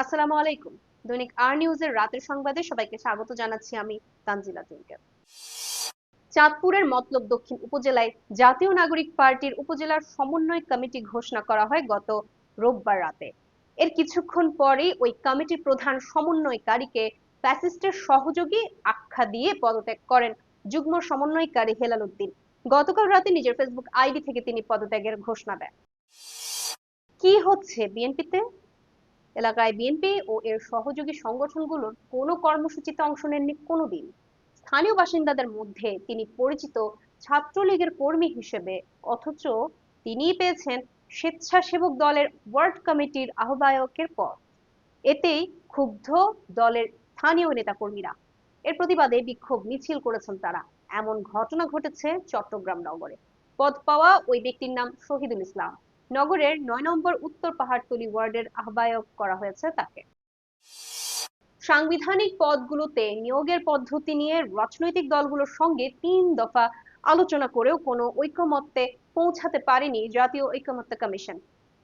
আসসালামু আলাইকুম। দৈনিক আর নিউজের রাতের সংবাদে সবাইকে স্বাগত জানাচ্ছি আমি তানজিলা টুইঙ্কেল চাঁদপুরের মতলব দক্ষিণ উপজেলায় জাতীয় নাগরিক পার্টির উপজেলার সমন্বয় কমিটি ঘোষণা করা হয় গত রোববার রাতে। এর কিছুক্ষণ পরেই ওই কমিটির প্রধান সমন্বয়কারীকে ফ্যাসিস্টের সহযোগী আখ্যা দিয়ে পদত্যাগ করেন যুগ্ম সমন্বয়কারী হেলাল উদ্দিন। গতকাল রাতে নিজের ফেসবুক আইডি থেকে তিনি পদত্যাগের ঘোষণা দেন। কি হচ্ছে বিএনপিতে এলাকায় বিএনপি ও এর সহযোগী সংগঠনগুলোর কোনো কর্মসূচিতে অংশ নেননি কোনোদিন। স্থানীয় বাসিন্দাদের মধ্যে তিনি পরিচিত ছাত্রলীগের কর্মী হিসেবে, অথচ তিনিই পেয়েছেন স্বেচ্ছাসেবক দলের ওয়ার্ড কমিটির আহ্বায়কের পদ। এতেই ক্ষুব্ধ দলের স্থানীয় নেতাকর্মীরা। এর প্রতিবাদে বিক্ষোভ মিছিল করেছেন তারা। এমন ঘটনা ঘটেছে চট্টগ্রাম নগরে। পদ পাওয়া ওই ব্যক্তির নাম শহীদুল ইসলাম। নগরের নয় নম্বর উত্তর পাহাড়তলি ওয়ার্ডের আহ্বায়ক করা হয়েছে তাকে। সাংবিধানিক পদগুলোতে নিয়োগের পদ্ধতি নিয়ে রাজনৈতিক দলগুলোর সঙ্গে তিন দফা আলোচনা করেও কোনো ঐকমত্যে পৌঁছাতে পারেনি জাতীয় ঐকমত্য কমিশন।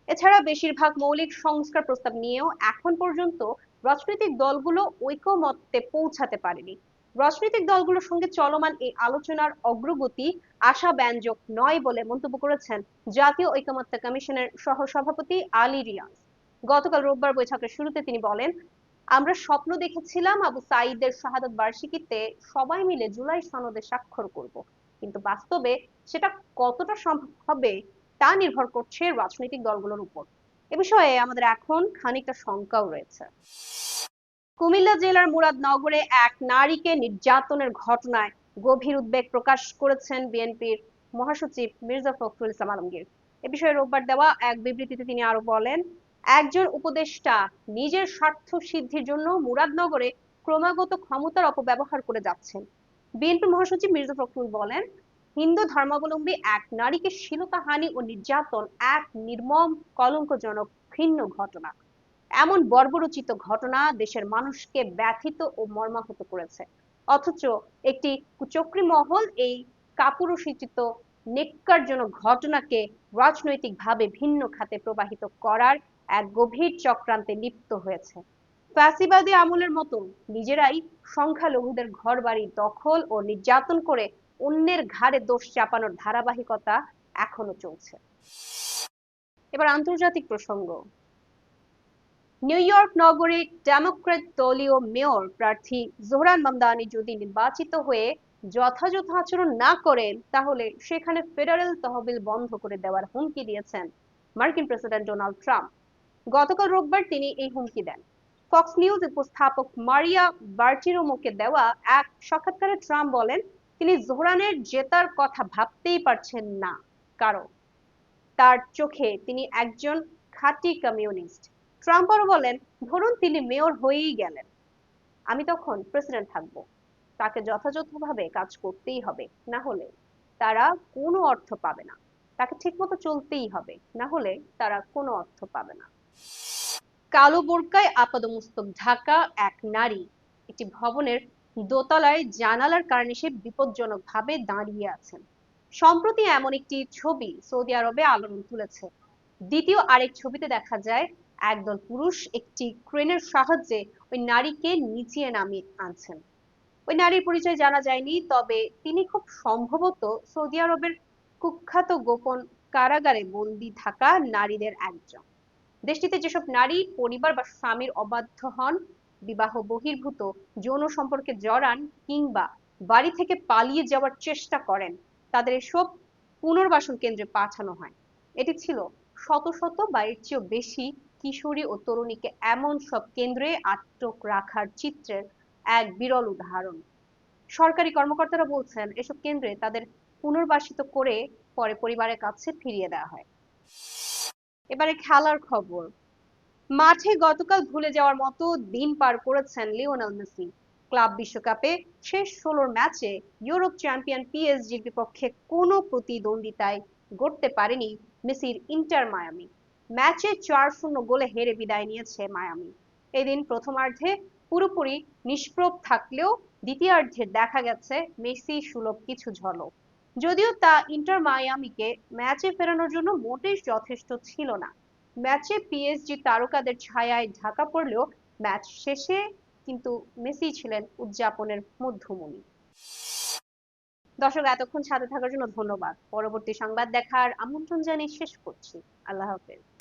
এছাড়া বেশিরভাগ মৌলিক সংস্কার প্রস্তাব নিয়েও এখন পর্যন্ত রাজনৈতিক দলগুলো ঐকমত্যে পৌঁছাতে পারেনি। রাজনৈতিক দলগুলোর সঙ্গে চলমান এই আলোচনার অগ্রগতি আশা আশাব্যঞ্জক নয় বলে মন্তব্য করেছেন জাতীয় ঐকমত্য কমিশনের সহসভাপতি আলী রিয়াজ। গতকাল রোববার বৈঠকের শুরুতে তিনি বলেন, আমরা স্বপ্ন দেখেছিলাম আবু সাঈদের শাহাদত বার্ষিকীতে সবাই মিলে জুলাই সনদে স্বাক্ষর করব। কিন্তু বাস্তবে সেটা কতটা সম্ভব হবে তা নির্ভর করছে রাজনৈতিক দলগুলোর উপর। এ বিষয়ে আমাদের এখন খানিকটা শঙ্কাও রয়েছে। কুমিল্লা জেলার মুরাদনগরে এক নারীকে নির্যাতনের ঘটনায় গভীর উদ্বেগ প্রকাশ করেছেন বিএনপির মহাসচিব মির্জা ফখরুল ইসলাম আলমগীর। এ বিষয়ে রোববার দেওয়া এক বিবৃতিতে তিনি আরও বলেন, একজন উপদেষ্টা নিজের স্বার্থ সিদ্ধির জন্য মুরাদনগরে ক্রমাগত ক্ষমতার অপব্যবহার করে যাচ্ছেন। বিএনপি মহাসচিব মির্জা ফখরুল বলেন, হিন্দু ধর্মাবলম্বী এক নারীকে শ্লীলতাহানি ও নির্যাতন এক নির্মম, কলঙ্কজনক ঘৃণ্য ঘটনা। এমন বর্বরচিত ঘটনা দেশের মানুষকে ব্যথিত ও মর্মাহত করেছে। অথচ একটি কুচক্রী মহল এই কাপুরুষিত নেককারজনক ঘটনাকে রাজনৈতিকভাবে ভিন্ন খাতে প্রবাহিত করার এক গভীর চক্রান্তে লিপ্ত হয়েছে। ফ্যাসিবাদী আমলের মতো নিজেরাই সংখ্যালঘুদের ঘরবাড়ি দখল ও নির্যাতন করে অন্যের ঘাড়ে দোষ চাপানোর ধারাবাহিকতা এখনও চলছে। এবার আন্তর্জাতিক প্রসঙ্গ। নিউ ইয়র্ক নগরীর ডেমোক্র্যাট দলীয় মেয়র প্রার্থী জোহরান মামদানি যদি নির্বাচিত হয়ে যথাযথ আচরণ না করেন, তাহলে সেখানে ফেডারেল তহবিল বন্ধ করে দেওয়ার হুমকি দিয়েছেন মার্কিন প্রেসিডেন্ট ডোনাল্ড ট্রাম্প। গতকাল রোববার তিনি এই হুমকি দেন। ফক্স নিউজ উপস্থাপক মারিয়া বার্টিরোমোকে দেওয়া এক সাক্ষাৎকারে ট্রাম্প বলেন, তিনি জোহরানের জেতার কথা ভাবতেই পারছেন না কারণ তার চোখে তিনি একজন খাঁটি কমিউনিস্ট। ট্রাম্প আরও বলেন, ধরুন তিনি মেয়র হয়েই গেলেন। আমি তখন প্রেসিডেন্ট থাকব। তাকে যথাযথভাবে কাজ করতেই হবে। না হলে তারা কোনো অর্থ পাবে না। তাকে ঠিকমতো চলতেই হবে। না হলে তারা কোনো অর্থ পাবে না। কালো বোরকায় আপাদমস্তক ঢাকা, এক নারী একটি ভবনের দোতলায় জানালার কারণে সে বিপজ্জনক ভাবে দাঁড়িয়ে আছেন। সম্প্রতি এমন একটি ছবি সৌদি আরবে আলোড়ন তুলেছে। দ্বিতীয় আরেক ছবিতে দেখা যায় একদল পুরুষ একটি ক্রেনের সাহায্যে ওই নারীকে নিচিয়ে নামিয়ে আনছেন। ওই নারীর পরিচয় জানা যায়নি, তবে তিনি খুব সম্ভবত সৌদি আরবের কুখ্যাত গোপন কারাগারে বন্দী থাকা নারীদের একজন। দেশটিতে যেসব নারী, পরিবার বা স্বামীর অবাধ্য হন, বিবাহ বহির্ভূত, যৌন সম্পর্কে জড়ান কিংবা বাড়ি থেকে পালিয়ে যাওয়ার চেষ্টা করেন, তাদের এসব পুনর্বাসন কেন্দ্রে পাঠানো হয়। এটি ছিল শত শত বা এর চেয়েও বেশি কিশোরী ও তরুণীকে এমন সব কেন্দ্রে আটক রাখার চিত্রের এক বিরল উদাহরণ। সরকারি কর্মকর্তারা বলছেন, এসব কেন্দ্রে তাদের পুনর্বাসিত করে পরে পরিবারের কাছে ফিরিয়ে দেওয়া হয়। এবারে খেলার খবর। মাঠে গতকাল ভুলে যাওয়ার মতো দিন পার করেছেন লিওনেল মেসি। ক্লাব বিশ্বকাপে শেষ ষোলোর ম্যাচে ইউরোপ চ্যাম্পিয়ন পিএসজির বিপক্ষে কোনো প্রতিদ্বন্দ্বিতায় গড়তে পারেনি মেসির ইন্টার মায়ামি। ম্যাচে চার শূন্য গোলে হেরে বিদায় নিয়েছে মায়ামি। এদিন প্রথমার্ধে পুরোপুরি নিষ্প্রভ থাকলেও দ্বিতীয়ার্ধে দেখা গেছে মেসি সুলভ কিছু ঝলক। যদিও তা ইন্টার মায়ামিকে ম্যাচে ফেরানোর জন্য মোটেই যথেষ্ট ছিল না। ম্যাচে পিএসজি তারকাদের ছায়ায় ঢাকা পড়লেও ম্যাচ শেষে কিন্তু মেসি ছিলেন উদযাপনের মধ্যমণি। দর্শক, এতক্ষণ সাথে থাকার জন্য ধন্যবাদ। পরবর্তী সংবাদ দেখার আমন্ত্রণ জানিয়ে শেষ করছি। আল্লাহ হাফেজ।